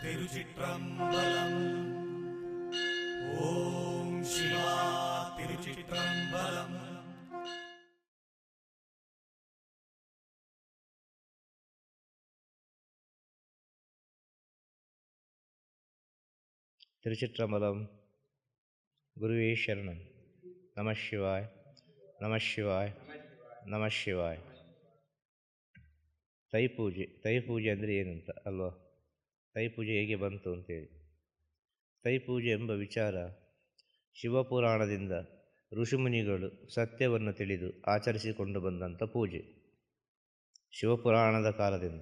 திருச்சிற்றம்பலம் ஓம் சிவா திருச்சிற்றம்பலம் திருச்சிற்றம்பலம் குருவே சரணம் நம சிவாய் நம சிவாய் நம ಶಿವಾಯ್ ತೈಪೂಜೆ ತೈಪೂಜೆ ಅಂದರೆ ಏನು ಅಂತ ಅಲ್ವಾ ತೈಪೂಜೆ ಹೇಗೆ ಬಂತು ಅಂತೇಳಿ. ತೈಪೂಜೆ ಎಂಬ ವಿಚಾರ ಶಿವಪುರಾಣದಿಂದ ಋಷಿಮುನಿಗಳು ಸತ್ಯವನ್ನು ತಿಳಿದು ಆಚರಿಸಿಕೊಂಡು ಬಂದಂಥ ಪೂಜೆ. ಶಿವಪುರಾಣದ ಕಾಲದಿಂದ.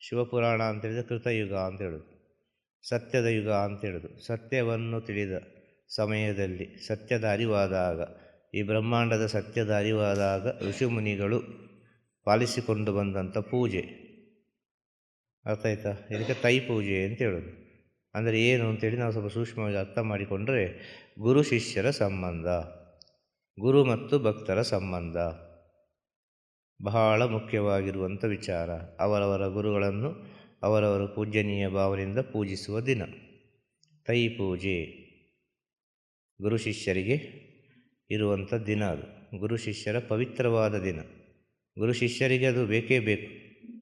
ಶಿವಪುರಾಣ ಅಂತೇಳಿದರೆ ಕೃತಯುಗ ಅಂತ ಹೇಳೋದು ಸತ್ಯದ ಯುಗ ಅಂತ ಹೇಳೋದು ಸತ್ಯವನ್ನು ತಿಳಿದ ಸಮಯದಲ್ಲಿ ಸತ್ಯದ ಅರಿವಾದಾಗ, ಈ ಬ್ರಹ್ಮಾಂಡದ ಸತ್ಯದ ಅರಿವಾದಾಗ ಋಷಿಮುನಿಗಳು ಪಾಲಿಸಿಕೊಂಡು ಬಂದಂಥ ಪೂಜೆ. ಅರ್ಥ ಆಯ್ತಾ? ಇದಕ್ಕೆ ತೈ ಪೂಜೆ ಅಂತ ಹೇಳೋದು. ಅಂದರೆ ಏನು ಅಂತೇಳಿ ನಾವು ಸ್ವಲ್ಪ ಸೂಕ್ಷ್ಮವಾಗಿ ಅರ್ಥ ಮಾಡಿಕೊಂಡ್ರೆ ಗುರು ಶಿಷ್ಯರ ಸಂಬಂಧ, ಗುರು ಮತ್ತು ಭಕ್ತರ ಸಂಬಂಧ ಬಹಳ ಮುಖ್ಯವಾಗಿರುವಂಥ ವಿಚಾರ. ಅವರವರ ಗುರುಗಳನ್ನು ಅವರವರ ಪೂಜ್ಯನೀಯ ಭಾವನೆಯಿಂದ ಪೂಜಿಸುವ ದಿನ. ತೈ ಪೂಜೆ ಗುರು ಶಿಷ್ಯರಿಗೆ ಇರುವಂಥ ದಿನ ಅದು. ಗುರು ಶಿಷ್ಯರ ಪವಿತ್ರವಾದ ದಿನ. ಗುರು ಶಿಷ್ಯರಿಗೆ ಅದು ಬೇಕೇ ಬೇಕು.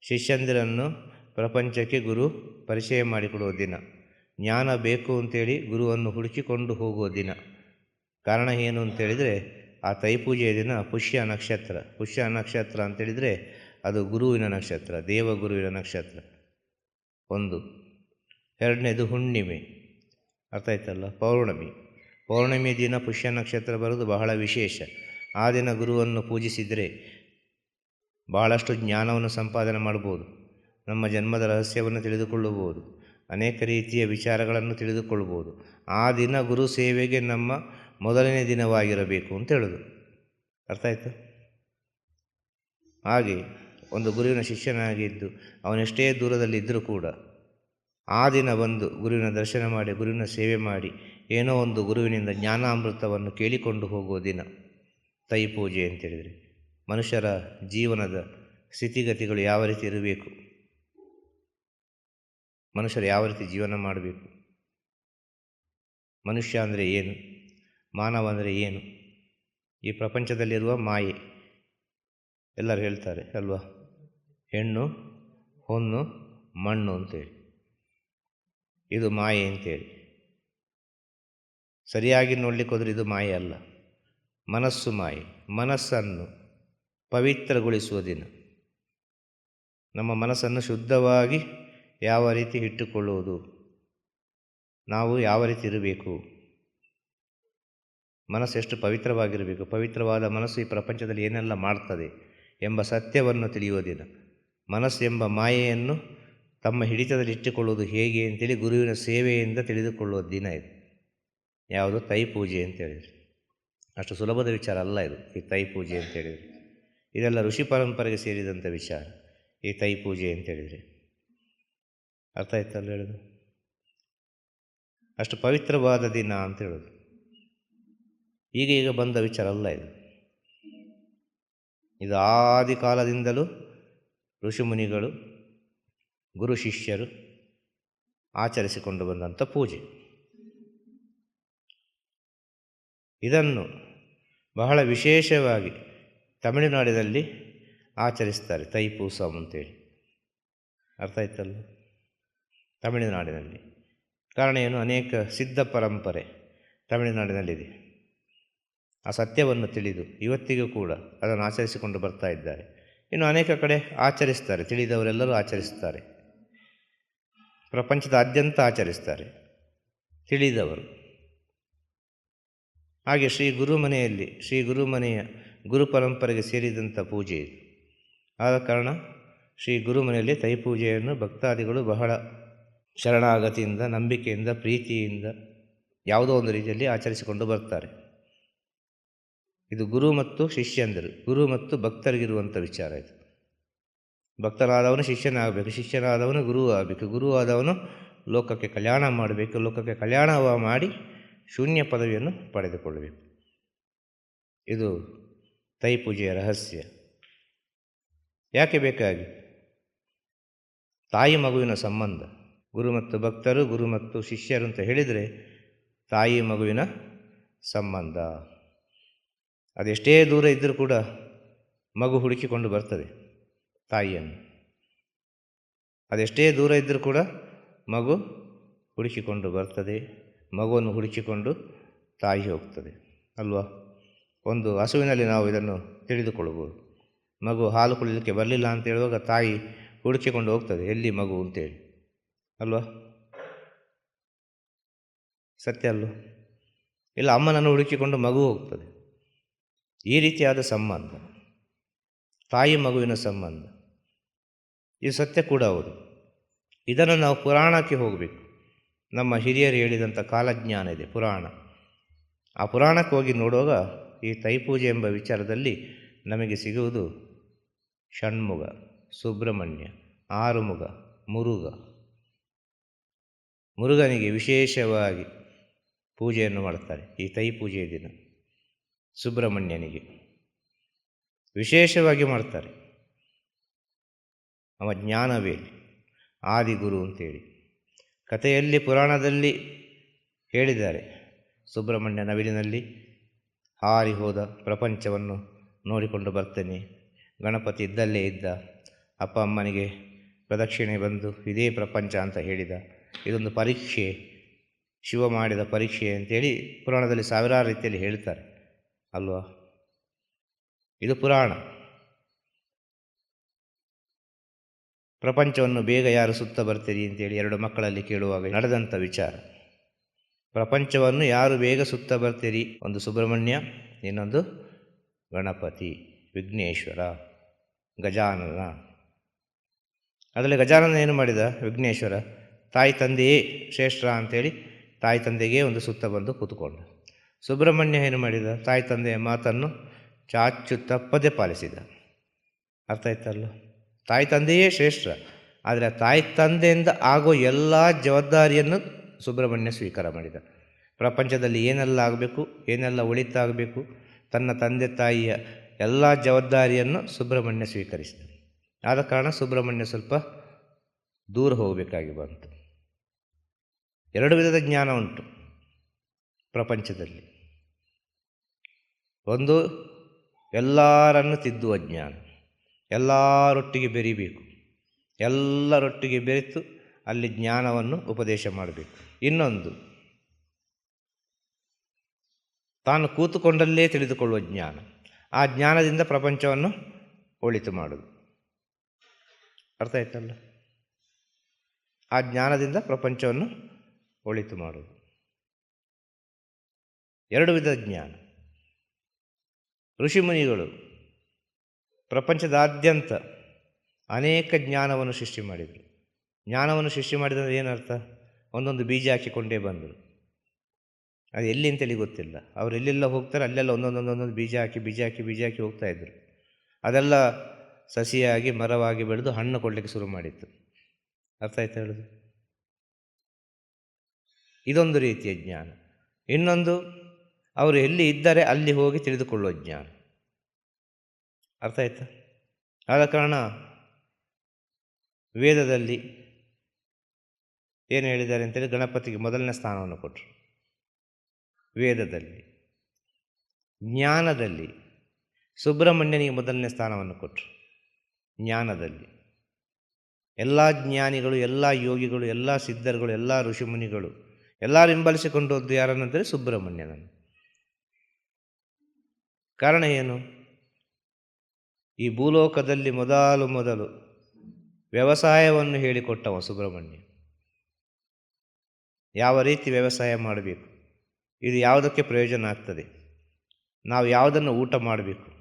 ಶಿಷ್ಯಂದಿರನ್ನು ಪ್ರಪಂಚಕ್ಕೆ ಗುರು ಪರಿಚಯ ಮಾಡಿಕೊಡುವ ದಿನ. ಜ್ಞಾನ ಬೇಕು ಅಂತೇಳಿ ಗುರುವನ್ನು ಹುಡುಕಿಕೊಂಡು ಹೋಗುವ ದಿನ. ಕಾರಣ ಏನು ಅಂತೇಳಿದರೆ, ಆ ತೈಪೂಜೆಯ ದಿನ ಪುಷ್ಯ ನಕ್ಷತ್ರ. ಪುಷ್ಯ ನಕ್ಷತ್ರ ಅಂತೇಳಿದರೆ ಅದು ಗುರುವಿನ ನಕ್ಷತ್ರ, ದೇವಗುರುವಿನ ನಕ್ಷತ್ರ. ಒಂದು. ಎರಡನೇದು ಹುಣ್ಣಿಮೆ. ಅರ್ಥ ಆಯ್ತಲ್ಲ? ಪೌರ್ಣಮಿ. ಪೌರ್ಣಮಿ ದಿನ ಪುಷ್ಯ ನಕ್ಷತ್ರ ಬರೋದು ಬಹಳ ವಿಶೇಷ. ಆ ದಿನ ಗುರುವನ್ನು ಪೂಜಿಸಿದರೆ ಬಹಳಷ್ಟು ಜ್ಞಾನವನ್ನು ಸಂಪಾದನೆ ಮಾಡ್ಬೋದು. ನಮ್ಮ ಜನ್ಮದ ರಹಸ್ಯವನ್ನು ತಿಳಿದುಕೊಳ್ಳಬಹುದು ಅನೇಕ ರೀತಿಯ ವಿಚಾರಗಳನ್ನು ತಿಳಿದುಕೊಳ್ಳಬಹುದು ಆ ದಿನ ಗುರು ಸೇವೆಗೆ ನಮ್ಮ ಮೊದಲನೇ ದಿನವಾಗಿರಬೇಕು ಅಂತ ಹೇಳೋದು. ಅರ್ಥ ಆಯಿತು? ಹಾಗೆ ಒಂದು ಗುರುವಿನ ಶಿಷ್ಯನಾಗಿದ್ದು ಅವನೆಷ್ಟೇ ದೂರದಲ್ಲಿದ್ದರೂ ಕೂಡ ಆ ದಿನ ಬಂದು ಗುರುವಿನ ದರ್ಶನ ಮಾಡಿ, ಗುರುವಿನ ಸೇವೆ ಮಾಡಿ, ಏನೋ ಒಂದು ಗುರುವಿನಿಂದ ಜ್ಞಾನಾಮೃತವನ್ನು ಕೇಳಿಕೊಂಡು ಹೋಗುವ ದಿನ ತೈ ಪೂಜೆ ಅಂತೇಳಿದರೆ ಮನುಷ್ಯರ ಜೀವನದ ಸ್ಥಿತಿಗತಿಗಳು ಯಾವ ರೀತಿ ಇರಬೇಕು? ಮನುಷ್ಯರು ಯಾವ ರೀತಿ ಜೀವನ ಮಾಡಬೇಕು? ಮನುಷ್ಯ ಅಂದರೆ ಏನು? ಮಾನವ ಅಂದರೆ ಏನು? ಈ ಪ್ರಪಂಚದಲ್ಲಿರುವ ಮಾಯೆ. ಎಲ್ಲರೂ ಹೇಳ್ತಾರೆ, ಅಲ್ವಾ? ಹೆಣ್ಣು, ಹೊನ್ನು, ಮಣ್ಣು ಅಂತೇಳಿ. ಇದು ಮಾಯೆ ಅಂತೇಳಿ. ಸರಿಯಾಗಿ ನೋಡಲಿಕ್ಕೆ ಹೋದರೆ ಇದು ಮಾಯೆ ಅಲ್ಲ. ಮನಸ್ಸು ಮಾಯೆ. ಮನಸ್ಸನ್ನು ಪವಿತ್ರಗೊಳಿಸುವ ದಿನ. ನಮ್ಮ ಮನಸ್ಸನ್ನು ಶುದ್ಧವಾಗಿ ಯಾವ ರೀತಿ ಇಟ್ಟುಕೊಳ್ಳುವುದು? ನಾವು ಯಾವ ರೀತಿ ಇರಬೇಕು? ಮನಸ್ಸು ಎಷ್ಟು ಪವಿತ್ರವಾಗಿರಬೇಕು? ಪವಿತ್ರವಾದ ಮನಸ್ಸು ಈ ಪ್ರಪಂಚದಲ್ಲಿ ಏನೆಲ್ಲ ಮಾಡ್ತದೆ ಎಂಬ ಸತ್ಯವನ್ನು ತಿಳಿಯುವುದಿಲ್ಲ ಮನಸ್ಸು ಎಂಬ ಮಾಯೆಯನ್ನು ತಮ್ಮ ಹಿಡಿತದಲ್ಲಿ ಇಟ್ಟುಕೊಳ್ಳುವುದು ಹೇಗೆ ಅಂತೇಳಿ ಗುರುವಿನ ಸೇವೆಯಿಂದ ತಿಳಿದುಕೊಳ್ಳುವ ದಿನ ಇದು. ಯಾವುದು? ತೈ ಪೂಜೆ ಅಂತ ಹೇಳಿದರೆ. ಅಷ್ಟು ಸುಲಭದ ವಿಚಾರ ಅಲ್ಲ ಇದು, ಈ ತೈ ಪೂಜೆ ಅಂತ ಹೇಳಿದರೆ. ಇದೆಲ್ಲ ಋಷಿ ಪರಂಪರೆಗೆ ಸೇರಿದಂಥ ವಿಚಾರ, ಈ ತೈ ಪೂಜೆ ಅಂತ ಹೇಳಿದರೆ. ಅರ್ಥ ಆಯ್ತಲ್ಲ ಹೇಳೋದು? ಅಷ್ಟು ಪವಿತ್ರವಾದ ದಿನ ಅಂತ ಹೇಳೋದು. ಈಗ ಈಗ ಬಂದ ವಿಚಾರ ಅಲ್ಲ ಇದು. ಇದು ಆದಿ ಕಾಲದಿಂದಲೂ ಋಷಿಮುನಿಗಳು ಗುರು ಶಿಷ್ಯರು ಆಚರಿಸಿಕೊಂಡು ಬಂದಂಥ ಪೂಜೆ. ಇದನ್ನು ಬಹಳ ವಿಶೇಷವಾಗಿ ತಮಿಳುನಾಡಿನಲ್ಲಿ ಆಚರಿಸ್ತಾರೆ ತೈಪೂಸಂ ಅಂತೇಳಿ ಅರ್ಥ ಆಯ್ತಲ್ಲ? ತಮಿಳುನಾಡಿನಲ್ಲಿ. ಕಾರಣ ಏನು? ಅನೇಕ ಸಿದ್ಧ ಪರಂಪರೆ ತಮಿಳುನಾಡಿನಲ್ಲಿದೆ ಆ ಸತ್ಯವನ್ನು ತಿಳಿದು ಇವತ್ತಿಗೂ ಕೂಡ ಅದನ್ನು ಆಚರಿಸಿಕೊಂಡು ಬರ್ತಾ ಇದ್ದಾರೆ. ಇನ್ನು ಅನೇಕ ಕಡೆ ಆಚರಿಸ್ತಾರೆ, ತಿಳಿದವರೆಲ್ಲರೂ ಆಚರಿಸ್ತಾರೆ. ಪ್ರಪಂಚದಾದ್ಯಂತ ಆಚರಿಸ್ತಾರೆ, ತಿಳಿದವರು. ಹಾಗೆ ಶ್ರೀ ಗುರುಮನೆಯಲ್ಲಿ, ಶ್ರೀ ಗುರುಮನೆಯ ಗುರು ಪರಂಪರೆಗೆ ಸೇರಿದಂಥ ಪೂಜೆ ಇದು. ಆದ ಕಾರಣ ಶ್ರೀ ಗುರುಮನೆಯಲ್ಲಿ ತೈ ಪೂಜೆಯನ್ನು ಭಕ್ತಾದಿಗಳು ಬಹಳ ಶರಣಾಗತಿಯಿಂದ, ನಂಬಿಕೆಯಿಂದ, ಪ್ರೀತಿಯಿಂದ ಯಾವುದೋ ಒಂದು ರೀತಿಯಲ್ಲಿ ಆಚರಿಸಿಕೊಂಡು ಬರ್ತಾರೆ. ಇದು ಗುರು ಮತ್ತು ಶಿಷ್ಯಂದರು ಗುರು ಮತ್ತು ಭಕ್ತರಿಗಿರುವಂಥ ವಿಚಾರ ಇದು. ಭಕ್ತನಾದವನು ಶಿಷ್ಯನಾಗಬೇಕು ಶಿಷ್ಯನಾದವನು ಗುರು ಆಗಬೇಕು, ಗುರು ಆದವನು ಲೋಕಕ್ಕೆ ಕಲ್ಯಾಣ ಮಾಡಬೇಕು, ಲೋಕಕ್ಕೆ ಕಲ್ಯಾಣ ಮಾಡಿ ಶೂನ್ಯ ಪದವಿಯನ್ನು ಪಡೆದುಕೊಳ್ಳಬೇಕು. ಇದು ತೈ ಪೂಜೆಯ ರಹಸ್ಯ. ಯಾಕೆ ಬೇಕಾಗಿ? ತಾಯಿ ಮಗುವಿನ ಸಂಬಂಧ. ಗುರು ಮತ್ತು ಭಕ್ತರು, ಗುರು ಮತ್ತು ಶಿಷ್ಯರು ಅಂತ ಹೇಳಿದರೆ ತಾಯಿ ಮಗುವಿನ ಸಂಬಂಧ. ಅದೆಷ್ಟೇ ದೂರ ಇದ್ದರೂ ಕೂಡ ಮಗು ಹುಡುಕಿಕೊಂಡು ಬರ್ತದೆ ತಾಯಿಯನ್ನು. ಅದೆಷ್ಟೇ ದೂರ ಇದ್ದರೂ ಕೂಡ ಮಗು ಹುಡುಕಿಕೊಂಡು ಬರ್ತದೆ, ಮಗುವನ್ನು ಹುಡುಕಿಕೊಂಡು ತಾಯಿ ಹೋಗ್ತದೆ ಅಲ್ವಾ? ಒಂದು ಹಸುವಿನಲ್ಲಿ ನಾವು ಇದನ್ನು ತಿಳಿದುಕೊಳ್ಳಬಹುದು. ಮಗು ಹಾಲು ಕುಡಿಲಿಕ್ಕೆ ಬರಲಿಲ್ಲ ಅಂತ ಹೇಳುವಾಗ ತಾಯಿ ಹುಡುಕಿಕೊಂಡು ಹೋಗ್ತದೆ, ಎಲ್ಲಿ ಮಗು ಅಂತೇಳಿ. ಅಲ್ವಾ? ಸತ್ಯ ಅಲ್ವ? ಇಲ್ಲ, ಅಮ್ಮನನ್ನು ಹುಡುಕಿಕೊಂಡು ಮಗು ಹೋಗ್ತದೆ. ಈ ರೀತಿಯಾದ ಸಂಬಂಧ. ತಾಯಿ ಮಗುವಿನ ಸಂಬಂಧ. ಇದು ಸತ್ಯ ಕೂಡ ಹೌದು. ಇದನ್ನು ನಾವು ಪುರಾಣಕ್ಕೆ ಹೋಗಬೇಕು. ನಮ್ಮ ಹಿರಿಯರು ಹೇಳಿದಂಥ ಕಾಲಜ್ಞಾನ ಇದೆ, ಪುರಾಣ. ಆ ಪುರಾಣಕ್ಕೆ ಹೋಗಿ ನೋಡುವಾಗ ಈ ತೈಪೂಜೆ ಎಂಬ ವಿಚಾರದಲ್ಲಿ ನಮಗೆ ಸಿಗುವುದು ಷಣ್ಮುಗ, ಸುಬ್ರಹ್ಮಣ್ಯ, ಆರುಮುಗ, ಮುರುಗ. ಮುರುಗನಿಗೆ ವಿಶೇಷವಾಗಿ ಪೂಜೆಯನ್ನು ಮಾಡ್ತಾರೆ. ಈ ತೈ ಪೂಜೆಯ ದಿನ. ಸುಬ್ರಹ್ಮಣ್ಯನಿಗೆ ವಿಶೇಷವಾಗಿ ಮಾಡ್ತಾರೆ. ಅವ ಜ್ಞಾನವೇಲಿ, ಆದಿಗುರು ಅಂತೇಳಿ. ಕಥೆಯಲ್ಲಿ, ಪುರಾಣದಲ್ಲಿ ಹೇಳಿದ್ದಾರೆ. ಸುಬ್ರಹ್ಮಣ್ಯ ನವಿಲಿನಲ್ಲಿ ಹಾರಿ ಹೋದ ಪ್ರಪಂಚವನ್ನು ನೋಡಿಕೊಂಡು ಬರ್ತೇನೆ. ಗಣಪತಿ ಇದ್ದಲ್ಲೇ ಇದ್ದ. ಅಪ್ಪ ಅಮ್ಮನಿಗೆ ಪ್ರದಕ್ಷಿಣೆ ಬಂದು ಇದೇ ಪ್ರಪಂಚ ಅಂತ ಹೇಳಿದ. ಇದೊಂದು ಪರೀಕ್ಷೆ, ಶಿವ ಮಾಡಿದ ಪರೀಕ್ಷೆ ಅಂತೇಳಿ ಪುರಾಣದಲ್ಲಿ ಸಾವಿರಾರು ರೀತಿಯಲ್ಲಿ ಹೇಳ್ತಾರೆ, ಅಲ್ವಾ? ಇದು ಪುರಾಣ. ಪ್ರಪಂಚವನ್ನು ಬೇಗ ಯಾರು ಸುತ್ತ ಬರ್ತೀರಿ ಅಂತೇಳಿ ಎರಡು ಮಕ್ಕಳಲ್ಲಿ ಕೇಳುವಾಗ ನಡೆದಂಥ ವಿಚಾರ. ಪ್ರಪಂಚವನ್ನು ಯಾರು ಬೇಗ ಸುತ್ತ ಬರ್ತೀರಿ? ಒಂದು ಸುಬ್ರಹ್ಮಣ್ಯ, ಇನ್ನೊಂದು ಗಣಪತಿ, ವಿಘ್ನೇಶ್ವರ, ಗಜಾನನ. ಅದರಲ್ಲಿ ಗಜಾನನ ಏನು ಮಾಡಿದ ವಿಘ್ನೇಶ್ವರ? ತಾಯಿ ತಂದೆಯೇ ಶ್ರೇಷ್ಠ ಅಂತೇಳಿ ತಾಯಿ ತಂದೆಗೆ ಒಂದು ಸುತ್ತ ಬಂದು ಕೂತ್ಕೊಂಡ ಸುಬ್ರಹ್ಮಣ್ಯ ಏನು ಮಾಡಿದ? ತಾಯಿ ತಂದೆಯ ಮಾತನ್ನು ಚಾಚು ತಪ್ಪದೆ ಪಾಲಿಸಿದ. ಅರ್ಥ ಆಯ್ತಲ್ಲ ತಾಯಿ ತಂದೆಯೇ ಶ್ರೇಷ್ಠ, ಆದರೆ ತಾಯಿ ತಂದೆಯಿಂದ ಆಗೋ ಎಲ್ಲ ಜವಾಬ್ದಾರಿಯನ್ನು ಸುಬ್ರಹ್ಮಣ್ಯ ಸ್ವೀಕಾರ ಮಾಡಿದ. ಪ್ರಪಂಚದಲ್ಲಿ ಏನೆಲ್ಲ ಆಗಬೇಕು, ಏನೆಲ್ಲ ಒಳಿತಾಗಬೇಕು, ತನ್ನ ತಂದೆ ತಾಯಿಯ ಎಲ್ಲ ಜವಾಬ್ದಾರಿಯನ್ನು ಸುಬ್ರಹ್ಮಣ್ಯ ಸ್ವೀಕರಿಸಿದ. ಆದ ಕಾರಣ ಸುಬ್ರಹ್ಮಣ್ಯ ಸ್ವಲ್ಪ ದೂರ ಹೋಗಬೇಕಾಗಿ ಬಂತು. ಎರಡು ವಿಧದ ಜ್ಞಾನ ಉಂಟು ಪ್ರಪಂಚದಲ್ಲಿ. ಒಂದು, ಎಲ್ಲರನ್ನು ತಿದ್ದುವ ಜ್ಞಾನ. ಎಲ್ಲರೊಟ್ಟಿಗೆ ಬೆರಿಬೇಕು. ಎಲ್ಲರೊಟ್ಟಿಗೆ ಬೆರೆತು ಅಲ್ಲಿ ಜ್ಞಾನವನ್ನು ಉಪದೇಶ ಮಾಡಬೇಕು. ಇನ್ನೊಂದು, ತಾನು ಕೂತುಕೊಂಡಲ್ಲೇ ತಿಳಿದುಕೊಳ್ಳುವ ಜ್ಞಾನ. ಆ ಜ್ಞಾನದಿಂದ ಪ್ರಪಂಚವನ್ನು ಒಳಿತು ಮಾಡೋದು ಅರ್ಥ ಆಯ್ತಲ್ಲ? ಆ ಜ್ಞಾನದಿಂದ ಪ್ರಪಂಚವನ್ನು ಒಳಿತು ಮಾಡೋದು ಎರಡು ವಿಧದ ಜ್ಞಾನ. ಋಷಿಮುನಿಗಳು ಪ್ರಪಂಚದಾದ್ಯಂತ ಅನೇಕ ಜ್ಞಾನವನ್ನು ಸೃಷ್ಟಿ ಮಾಡಿದರು. ಜ್ಞಾನವನ್ನು ಸೃಷ್ಟಿ ಮಾಡಿದರೆ ಏನರ್ಥ? ಒಂದೊಂದು ಬೀಜ ಹಾಕಿಕೊಂಡೇ ಬಂದರು. ಅದು ಎಲ್ಲಿ ಅಂತೇಳಿ ಗೊತ್ತಿಲ್ಲ. ಅವರು ಎಲ್ಲೆಲ್ಲ ಹೋಗ್ತಾರೆ, ಅಲ್ಲೆಲ್ಲ ಒಂದೊಂದೊಂದೊಂದೊಂದು ಬೀಜ ಹಾಕಿ ಬೀಜ ಹಾಕಿ ಬೀಜ ಹಾಕಿ ಹೋಗ್ತಾಯಿದ್ರು ಅದೆಲ್ಲ ಸಸಿಯಾಗಿ, ಮರವಾಗಿ ಬೆಳೆದು ಹಣ್ಣು ಕೊಡಲಿಕ್ಕೆ ಶುರು ಮಾಡಿತ್ತು. ಅರ್ಥ ಆಯ್ತು ಹೇಳೋದು? ಇದೊಂದು ರೀತಿಯ ಜ್ಞಾನ. ಇನ್ನೊಂದು, ಅವರು ಎಲ್ಲಿ ಇದ್ದರೆ ಅಲ್ಲಿ ಹೋಗಿ ತಿಳಿದುಕೊಳ್ಳುವ ಜ್ಞಾನ. ಅರ್ಥ ಆಯ್ತಾ? ಆದ ಕಾರಣ ವೇದದಲ್ಲಿ ಏನು ಹೇಳಿದ್ದಾರೆ ಅಂತೇಳಿ ಗಣಪತಿಗೆ ಮೊದಲನೇ ಸ್ಥಾನವನ್ನು ಕೊಟ್ಟರು. ವೇದದಲ್ಲಿ, ಜ್ಞಾನದಲ್ಲಿ ಸುಬ್ರಹ್ಮಣ್ಯನಿಗೆ ಮೊದಲನೇ ಸ್ಥಾನವನ್ನು ಕೊಟ್ಟರು. ಜ್ಞಾನದಲ್ಲಿ, ಎಲ್ಲ ಜ್ಞಾನಿಗಳು, ಎಲ್ಲ ಯೋಗಿಗಳು, ಎಲ್ಲ ಸಿದ್ಧರುಗಳು, ಎಲ್ಲ ಋಷಿಮುನಿಗಳು ಎಲ್ಲರೂ ಹಿಂಬಲಿಸಿಕೊಂಡು ಹೋದ್ದು ಯಾರನ್ನಂದರೆ ಸುಬ್ರಹ್ಮಣ್ಯನನ್ನು. ಕಾರಣ ಏನು? ಈ ಭೂಲೋಕದಲ್ಲಿ ಮೊದಲು ಮೊದಲು ವ್ಯವಸಾಯವನ್ನು ಹೇಳಿಕೊಟ್ಟವ ಸುಬ್ರಹ್ಮಣ್ಯ. ಯಾವ ರೀತಿ ವ್ಯವಸಾಯ ಮಾಡಬೇಕು? ಇದು ಯಾವುದಕ್ಕೆ ಪ್ರಯೋಜನ ಆಗ್ತದೆ? ನಾವು ಯಾವುದನ್ನು ಊಟ ಮಾಡಬೇಕು?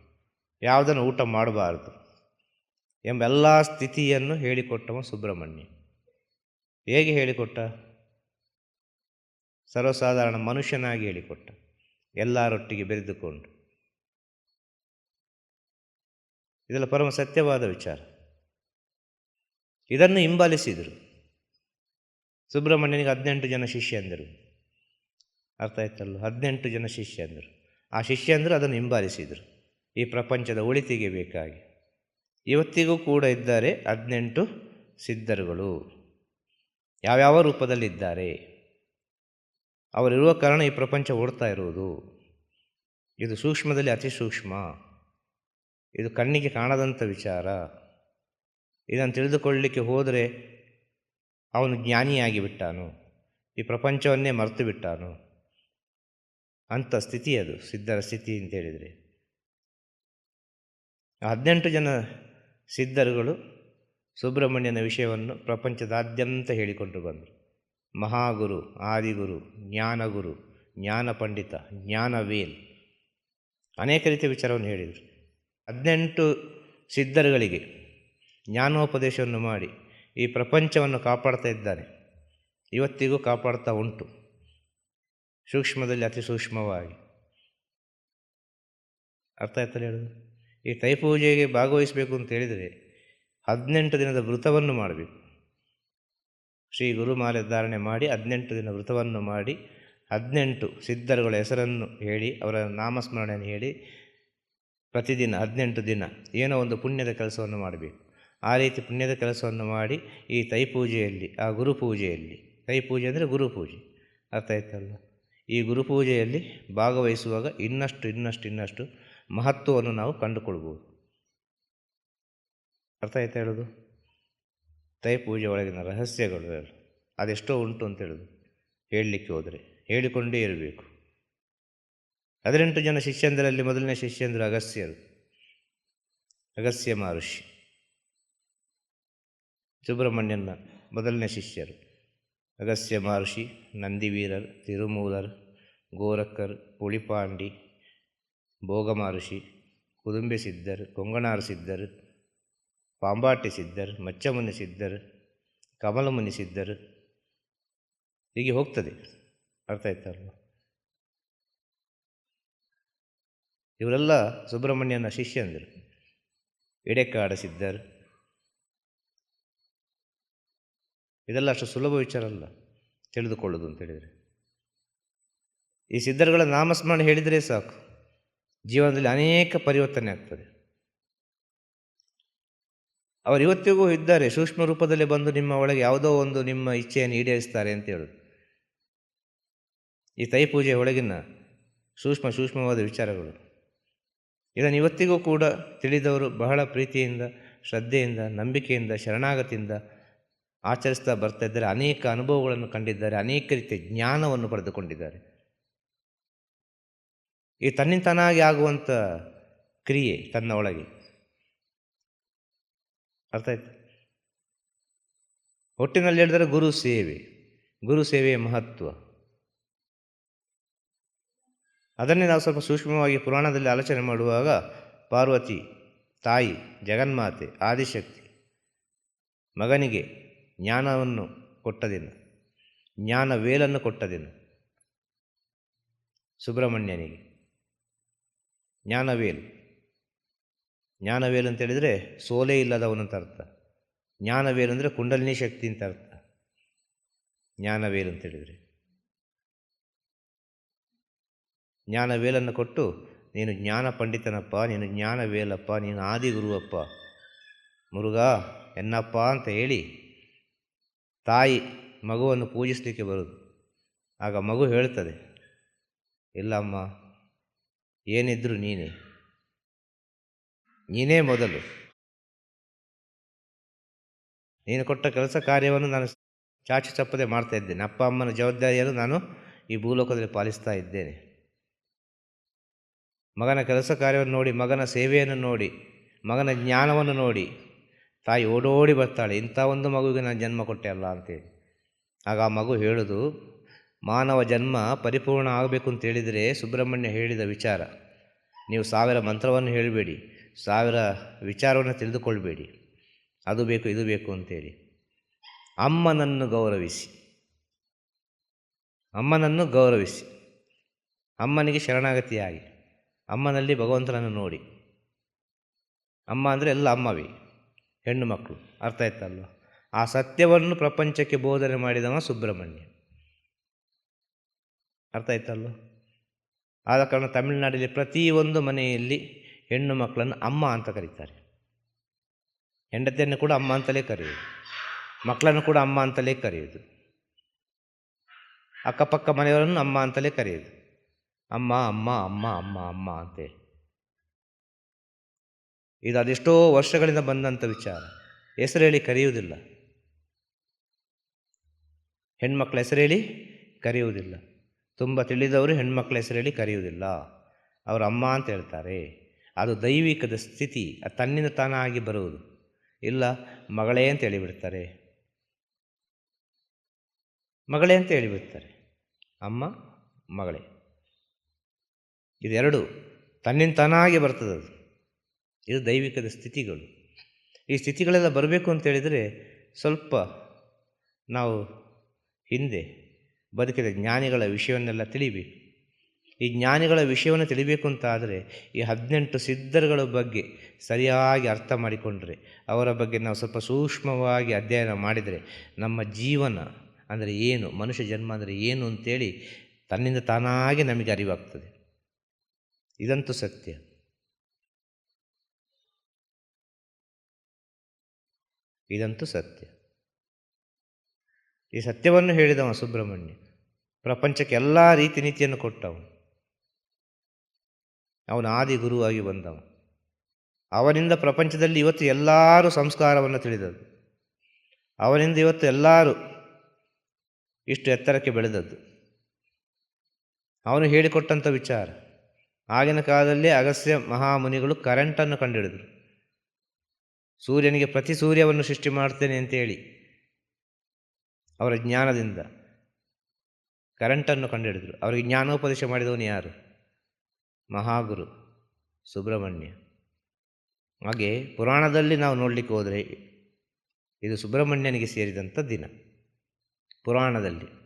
ಯಾವುದನ್ನು ಊಟ ಮಾಡಬಾರದು? ಎಂಬೆಲ್ಲ ಸ್ಥಿತಿಯನ್ನು ಹೇಳಿಕೊಟ್ಟವ ಸುಬ್ರಹ್ಮಣ್ಯ. ಹೇಗೆ ಹೇಳಿಕೊಟ್ಟ? ಸರ್ವಸಾಧಾರಣ ಮನುಷ್ಯನಾಗಿ ಹೇಳಿಕೊಟ್ಟ. ಎಲ್ಲರೊಟ್ಟಿಗೆ ಬೆರೆದುಕೊಂಡು. ಇದೆಲ್ಲ ಪರಮ ಸತ್ಯವಾದ ವಿಚಾರ. ಇದನ್ನು ಹಿಂಬಾಲಿಸಿದರು. ಸುಬ್ರಹ್ಮಣ್ಯನಿಗೆ ಹದಿನೆಂಟು ಜನ ಶಿಷ್ಯಂದರು ಅರ್ಥ ಆಯ್ತಲ್ಲ ಹದಿನೆಂಟು ಜನ ಶಿಷ್ಯಂದರು ಆ ಶಿಷ್ಯಂದರು ಅದನ್ನು ಹಿಂಬಾಲಿಸಿದರು. ಈ ಪ್ರಪಂಚದ ಒಳಿತಿಗೆ ಬೇಕಾಗಿ. ಇವತ್ತಿಗೂ ಕೂಡ ಇದ್ದಾರೆ ಹದಿನೆಂಟು ಸಿದ್ಧರುಗಳು. ಯಾವ್ಯಾವ ರೂಪದಲ್ಲಿದ್ದಾರೆ? ಅವರಿರುವ ಕಾರಣ ಈ ಪ್ರಪಂಚ ಓಡ್ತಾ ಇರುವುದು. ಇದು ಸೂಕ್ಷ್ಮದಲ್ಲಿ ಅತಿ ಸೂಕ್ಷ್ಮ. ಇದು ಕಣ್ಣಿಗೆ ಕಾಣದಂಥ ವಿಚಾರ. ಇದನ್ನು ತಿಳಿದುಕೊಳ್ಳಲಿಕ್ಕೆ ಹೋದರೆ ಅವನು ಜ್ಞಾನಿಯಾಗಿ ಬಿಟ್ಟಾನು. ಈ ಪ್ರಪಂಚವನ್ನೇ ಮರೆತು ಬಿಟ್ಟಾನು. ಅಂಥ ಸ್ಥಿತಿ ಅದು, ಸಿದ್ಧರ ಸ್ಥಿತಿ ಅಂತ ಹೇಳಿದರೆ. ಹದಿನೆಂಟು ಜನ ಸಿದ್ಧರುಗಳು ಸುಬ್ರಹ್ಮಣ್ಯನ ವಿಷಯವನ್ನು ಪ್ರಪಂಚದಾದ್ಯಂತ ಹೇಳಿಕೊಂಡು ಬಂದರು. ಮಹಾಗುರು, ಆದಿಗುರು, ಜ್ಞಾನಗುರು ಜ್ಞಾನ ಪಂಡಿತ ಜ್ಞಾನವೇಲ್. ಅನೇಕ ರೀತಿಯ ವಿಚಾರವನ್ನು ಹೇಳಿದರು. ಹದಿನೆಂಟು ಸಿದ್ಧರುಗಳಿಗೆ ಜ್ಞಾನೋಪದೇಶವನ್ನು ಮಾಡಿ ಈ ಪ್ರಪಂಚವನ್ನು ಕಾಪಾಡ್ತಾ ಇದ್ದಾನೆ. ಇವತ್ತಿಗೂ ಕಾಪಾಡ್ತಾ ಉಂಟು. ಸೂಕ್ಷ್ಮದಲ್ಲಿ ಅತಿ ಸೂಕ್ಷ್ಮವಾಗಿ. ಅರ್ಥ ಆಯ್ತಲ್ಲ ಹೇಳೋದು? ಈ ತೈಪೂಜೆಗೆ ಭಾಗವಹಿಸಬೇಕು ಅಂತ ಹೇಳಿದರೆ ಹದಿನೆಂಟು ದಿನದ ವೃತವನ್ನು ಮಾಡಬೇಕು. ಶ್ರೀ ಗುರುಮಾಲೆ ಧಾರಣೆ ಮಾಡಿ ಹದಿನೆಂಟು ದಿನ ವ್ರತವನ್ನು ಮಾಡಿ ಹದಿನೆಂಟು ಸಿದ್ಧರುಗಳ ಹೆಸರನ್ನು ಹೇಳಿ, ಅವರ ನಾಮಸ್ಮರಣೆಯನ್ನು ಹೇಳಿ ಪ್ರತಿದಿನ ಹದಿನೆಂಟು ದಿನ ಏನೋ ಒಂದು ಪುಣ್ಯದ ಕೆಲಸವನ್ನು ಮಾಡಬೇಕು. ಆ ರೀತಿ ಪುಣ್ಯದ ಕೆಲಸವನ್ನು ಮಾಡಿ ಈ ತೈಪೂಜೆಯಲ್ಲಿ, ಆ ಗುರುಪೂಜೆಯಲ್ಲಿ ತೈಪೂಜೆ ಅಂದರೆ ಗುರುಪೂಜೆ ಅರ್ಥ ಆಯ್ತಲ್ಲ ಈ ಗುರುಪೂಜೆಯಲ್ಲಿ ಭಾಗವಹಿಸುವಾಗ ಇನ್ನಷ್ಟು ಇನ್ನಷ್ಟು ಇನ್ನಷ್ಟು ಮಹತ್ವವನ್ನು ನಾವು ಕಂಡುಕೊಳ್ಬೋದು. ಅರ್ಥ ಆಯ್ತಾ ಹೇಳೋದು? ತೈಪೂಜೆ ಒಳಗಿನ ರಹಸ್ಯಗಳು ಅದೆಷ್ಟೋ ಉಂಟು ಅಂತ ಹೇಳೋದು. ಹೇಳಲಿಕ್ಕೆ ಹೋದರೆ ಹೇಳಿಕೊಂಡೇ ಇರಬೇಕು. ಹದಿನೆಂಟು ಜನ ಶಿಷ್ಯಂದರಲ್ಲಿ ಮೊದಲನೇ ಶಿಷ್ಯಂದರು ಅಗಸ್ತ್ಯರು. ಅಗಸ್ತ್ಯ ಮಹರ್ಷಿ. ಸುಬ್ರಹ್ಮಣ್ಯನ ಮೊದಲನೇ ಶಿಷ್ಯರು. ಅಗಸ್ತ್ಯ ಮಹರ್ಷಿ, ನಂದಿವೀರರ್, ತಿರುಮೂಲರ್, ಗೋರಕ್ಕರ್ ಪುಳಿಪಾಂಡಿ ಭೋಗ ಮಹರ್ಷಿ ಕುದುಂಬೆ ಸಿದ್ಧರ್ ಕೊಂಗಣಾರ ಸಿದ್ಧರ್ ಪಾಂಬಾಟಿ ಸಿದ್ಧರ್, ಮಚ್ಚಮುನಿ ಸಿದ್ಧರ್, ಕಮಲಮುನಿ ಸಿದ್ಧರ್. ಹೀಗೆ ಹೋಗ್ತದೆ. ಅರ್ಥ ಆಯ್ತಲ್ವ ಇವರೆಲ್ಲ ಸುಬ್ರಹ್ಮಣ್ಯನ ಶಿಷ್ಯಂದರು. ಎಡೆಕಾಡ ಸಿದ್ಧರ್. ಇದೆಲ್ಲ ಅಷ್ಟು ಸುಲಭ ವಿಚಾರ ಅಲ್ಲ, ತಿಳಿದುಕೊಳ್ಳೋದು ಅಂತ ಹೇಳಿದರೆ. ಈ ಸಿದ್ಧರುಗಳ ನಾಮಸ್ಮರಣೆ ಹೇಳಿದರೆ ಸಾಕು. ಜೀವನದಲ್ಲಿ ಅನೇಕ ಪರಿವರ್ತನೆ ಆಗ್ತದೆ. ಅವರು ಇವತ್ತಿಗೂ ಇದ್ದಾರೆ. ಸೂಕ್ಷ್ಮ ರೂಪದಲ್ಲಿ ಬಂದು ನಿಮ್ಮ ಒಳಗೆ ಯಾವುದೋ ಒಂದು ನಿಮ್ಮ ಇಚ್ಛೆಯನ್ನು ಈಡೇರಿಸ್ತಾರೆ ಅಂತ ಹೇಳೋದು. ಈ ತೈ ಪೂಜೆ ಒಳಗಿನ ಸೂಕ್ಷ್ಮ ಸೂಕ್ಷ್ಮವಾದ ವಿಚಾರಗಳು. ಇದನ್ನು ಇವತ್ತಿಗೂ ಕೂಡ ತಿಳಿದವರು ಬಹಳ ಪ್ರೀತಿಯಿಂದ, ಶ್ರದ್ಧೆಯಿಂದ, ನಂಬಿಕೆಯಿಂದ, ಶರಣಾಗತಿಯಿಂದ ಆಚರಿಸ್ತಾ ಬರ್ತಾ ಇದ್ದಾರೆ. ಅನೇಕ ಅನುಭವಗಳನ್ನು ಕಂಡಿದ್ದಾರೆ. ಅನೇಕ ರೀತಿಯ ಜ್ಞಾನವನ್ನು ಪಡೆದುಕೊಂಡಿದ್ದಾರೆ. ಈ ತನ್ನಿಂತನಾಗಿ ಆಗುವಂಥ ಕ್ರಿಯೆ ತನ್ನ ಒಳಗೆ. ಅರ್ಥ ಆಯ್ತು? ಒಟ್ಟಿನಲ್ಲಿ ಹೇಳಿದರೆ ಗುರು ಸೇವೆ. ಗುರು ಸೇವೆಯ ಮಹತ್ವ. ಅದನ್ನೇ ನಾವು ಸ್ವಲ್ಪ ಸೂಕ್ಷ್ಮವಾಗಿ ಪುರಾಣದಲ್ಲಿ ಆಲೋಚನೆ ಮಾಡುವಾಗ ಪಾರ್ವತಿ, ತಾಯಿ, ಜಗನ್ಮಾತೆ, ಆದಿಶಕ್ತಿ, ಮಗನಿಗೆ ಜ್ಞಾನವನ್ನು ಕೊಟ್ಟ ದಿನ ಜ್ಞಾನ ವೇಲನ್ನು ಕೊಟ್ಟ ದಿನ ಸುಬ್ರಹ್ಮಣ್ಯನಿಗೆ ಜ್ಞಾನವೇಲು. ಜ್ಞಾನವೇಲು ಅಂತ ಹೇಳಿದರೆ ಸೋಲೇ ಇಲ್ಲದವನಂತ ಅರ್ಥ. ಜ್ಞಾನವೇಲು ಅಂದರೆ ಕುಂಡಲಿನಿ ಶಕ್ತಿ ಅಂತ ಅರ್ಥ. ಜ್ಞಾನವೇಲು ಅಂತ ಹೇಳಿದರೆ. ಜ್ಞಾನವೇಲನ್ನು ಕೊಟ್ಟು ನೀನು ಜ್ಞಾನ ಪಂಡಿತನಪ್ಪ, ನೀನು ಜ್ಞಾನವೇಲಪ್ಪ, ನೀನು ಆದಿಗುರುವಪ್ಪ. ಮುರುಘಾ, ಎನ್ನಪ್ಪ ಅಂತ ಹೇಳಿ ತಾಯಿ ಮಗುವನ್ನು ಪೂಜಿಸಲಿಕ್ಕೆ ಬರೋದು. ಆಗ ಮಗು ಹೇಳ್ತದೆ, ಇಲ್ಲಮ್ಮ, ಏನಿದ್ರು ನೀನೇ. ನೀನೇ ಮೊದಲು. ನೀನು ಕೊಟ್ಟ ಕೆಲಸ ಕಾರ್ಯವನ್ನು ನಾನು ಚಾಚು ತಪ್ಪದೆ ಮಾಡ್ತಾ ಇದ್ದೇನೆ. ಅಪ್ಪ ಅಮ್ಮನ ಜವಾಬ್ದಾರಿಯನ್ನು ನಾನು ಈ ಭೂಲೋಕದಲ್ಲಿ ಪಾಲಿಸ್ತಾ ಇದ್ದೇನೆ. ಮಗನ ಕೆಲಸ ಕಾರ್ಯವನ್ನು ನೋಡಿ, ಮಗನ ಸೇವೆಯನ್ನು ನೋಡಿ, ಮಗನ ಜ್ಞಾನವನ್ನು ನೋಡಿ, ತಾಯಿ ಓಡೋಡಿ ಬರ್ತಾಳೆ. ಇಂಥ ಒಂದು ಮಗುವಿಗೆ ನಾನು ಜನ್ಮ ಕೊಟ್ಟೆ ಅಲ್ಲ ಅಂತೇಳಿ. ಆಗ ಆ ಮಗು ಹೇಳೋದು, ಮಾನವ ಜನ್ಮ ಪರಿಪೂರ್ಣ ಆಗಬೇಕು ಅಂತ ಹೇಳಿದರೆ ಸುಬ್ರಹ್ಮಣ್ಯ ಹೇಳಿದ ವಿಚಾರ. ನೀವು ಸಾವಿರ ಮಂತ್ರವನ್ನು ಹೇಳಬೇಡಿ. ಸಾವಿರ ವಿಚಾರವನ್ನು ತಿಳಿದುಕೊಳ್ಬೇಡಿ. ಅದು ಬೇಕು, ಇದು ಬೇಕು ಅಂತೇಳಿ. ಅಮ್ಮನನ್ನು ಗೌರವಿಸಿ. ಅಮ್ಮನನ್ನು ಗೌರವಿಸಿ. ಅಮ್ಮನಿಗೆ ಶರಣಾಗತಿಯಾಗಿ. ಅಮ್ಮನಲ್ಲಿ ಭಗವಂತನನ್ನು ನೋಡಿ. ಅಮ್ಮ ಅಂದರೆ ಎಲ್ಲ ಅಮ್ಮವೇ, ಹೆಣ್ಣು ಮಕ್ಕಳು. ಅರ್ಥ ಆಯ್ತಲ್ವ? ಆ ಸತ್ಯವನ್ನು ಪ್ರಪಂಚಕ್ಕೆ ಬೋಧನೆ ಮಾಡಿದವ ಸುಬ್ರಹ್ಮಣ್ಯ. ಅರ್ಥ ಆಯ್ತಲ್ವ? ಆದ ಕಾರಣ ತಮಿಳುನಾಡಲ್ಲಿ ಪ್ರತಿಯೊಂದು ಮನೆಯಲ್ಲಿ ಹೆಣ್ಣು ಮಕ್ಕಳನ್ನು ಅಮ್ಮ ಅಂತ ಕರೀತಾರೆ. ಹೆಂಡತಿಯನ್ನು ಕೂಡ ಅಮ್ಮ ಅಂತಲೇ ಕರೆಯೋದು ಮಕ್ಕಳನ್ನು ಕೂಡ ಅಮ್ಮ ಅಂತಲೇ ಕರೆಯೋದು ಅಕ್ಕಪಕ್ಕ ಮನೆಯವರನ್ನು ಅಮ್ಮ ಅಂತಲೇ ಕರೆಯೋದು ಅಮ್ಮ ಅಮ್ಮ ಅಮ್ಮ ಅಮ್ಮ ಅಮ್ಮ ಅಂತೇಳಿ ಇದು ಅದೆಷ್ಟೋ ವರ್ಷಗಳಿಂದ ಬಂದಂಥ ವಿಚಾರ. ಹೆಸರು ಹೇಳಿ ಕರೆಯುವುದಿಲ್ಲ. ಹೆಣ್ಮಕ್ಳ ಹೆಸರು ಹೇಳಿ ಕರೆಯುವುದಿಲ್ಲ. ತುಂಬ ತಿಳಿದವರು ಹೆಣ್ಮಕ್ಳ ಹೆಸರು ಹೇಳಿ ಕರೆಯುವುದಿಲ್ಲ. ಅವರು ಅಮ್ಮ ಅಂತ ಹೇಳ್ತಾರೆ. ಅದು ದೈವಿಕದ ಸ್ಥಿತಿ, ಅದು ತನ್ನಿಂದ ತಾನಾಗಿ ಬರುವುದು. ಇಲ್ಲ, ಮಗಳೇ ಅಂತ ಹೇಳಿಬಿಡ್ತಾರೆ. ಮಗಳೇ ಅಂತ ಹೇಳಿಬಿಡ್ತಾರೆ. ಅಮ್ಮ, ಮಗಳೇ. ಇದೆರಡು ತನ್ನಿಂದ ತಾನಾಗಿ ಬರ್ತದೆ ಅದು. ಇದು ದೈವಿಕದ ಸ್ಥಿತಿಗಳು. ಈ ಸ್ಥಿತಿಗಳೆಲ್ಲ ಬರಬೇಕು ಅಂತೇಳಿದರೆ ಸ್ವಲ್ಪ ನಾವು ಹಿಂದೆ ಬದುಕಿದ ಜ್ಞಾನಿಗಳ ವಿಷಯವನ್ನೆಲ್ಲ ತಿಳಿಬೇಕು. ಈ ಜ್ಞಾನಿಗಳ ವಿಷಯವನ್ನು ತಿಳಿಬೇಕು ಅಂತ ಆದರೆ ಈ ಹದಿನೆಂಟು ಸಿದ್ಧರುಗಳ ಬಗ್ಗೆ ಸರಿಯಾಗಿ ಅರ್ಥ ಮಾಡಿಕೊಂಡ್ರೆ, ಅವರ ಬಗ್ಗೆ ನಾವು ಸ್ವಲ್ಪ ಸೂಕ್ಷ್ಮವಾಗಿ ಅಧ್ಯಯನ ಮಾಡಿದರೆ ನಮ್ಮ ಜೀವನ ಅಂದರೆ ಏನು, ಮನುಷ್ಯ ಜನ್ಮ ಅಂದರೆ ಏನು ಅಂತೇಳಿ ತನ್ನಿಂದ ತಾನಾಗಿ ನಮಗೆ ಅರಿವಾಗ್ತದೆ. ಇದಂತೂ ಸತ್ಯ. ಇದಂತೂ ಸತ್ಯ. ಈ ಸತ್ಯವನ್ನು ಹೇಳಿದವ ಸುಬ್ರಹ್ಮಣ್ಯ. ಪ್ರಪಂಚಕ್ಕೆ ಎಲ್ಲ ರೀತಿ ನೀತಿಯನ್ನು ಕೊಟ್ಟವನು. ಅವನು ಆದಿ ಗುರುವಾಗಿ ಬಂದವ ಅವನಿಂದ ಪ್ರಪಂಚದಲ್ಲಿ ಇವತ್ತು ಎಲ್ಲರೂ ಸಂಸ್ಕಾರವನ್ನು ತಿಳಿದದ್ದು. ಅವನಿಂದ ಇವತ್ತು ಎಲ್ಲರೂ ಇಷ್ಟು ಎತ್ತರಕ್ಕೆ ಬೆಳೆದದ್ದು. ಅವನು ಹೇಳಿಕೊಟ್ಟಂಥ ವಿಚಾರ. ಆಗಿನ ಕಾಲದಲ್ಲಿ ಅಗಸ್ತ್ಯ ಮಹಾಮುನಿಗಳು ಕರೆಂಟನ್ನು ಕಂಡುಹಿಡಿದರು ಸೂರ್ಯನಿಗೆ ಪ್ರತಿ ಸೂರ್ಯವನ್ನು ಸೃಷ್ಟಿ ಮಾಡ್ತೇನೆ ಅಂತೇಳಿ ಅವರ ಜ್ಞಾನದಿಂದ ಕರೆಂಟನ್ನು ಕಂಡುಹಿಡಿದರು ಅವರಿಗೆ ಜ್ಞಾನೋಪದೇಶ ಮಾಡಿದವನು ಯಾರು? ಮಹಾಗುರು ಸುಬ್ರಹ್ಮಣ್ಯ. ಹಾಗೆ ಪುರಾಣದಲ್ಲಿ ನಾವು ನೋಡಲಿಕ್ಕೆ ಹೋದರೆ ಇದು ಸುಬ್ರಹ್ಮಣ್ಯನಿಗೆ ಸೇರಿದಂಥ ದಿನ ಪುರಾಣದಲ್ಲಿ.